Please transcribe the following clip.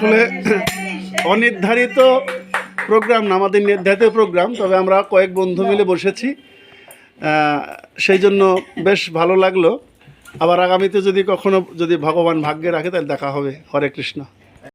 আসলে অনির্ধারিত প্রোগ্রাম না, আমাদের নির্ধারিত প্রোগ্রাম, তবে আমরা কয়েক বন্ধু মিলে বসেছি। সেই জন্য বেশ ভালো লাগল। আবার আগামীতে যদি কখনো যদি ভগবান ভাগ্যে রাখে, তাহলে দেখা হবে। হরে কৃষ্ণ।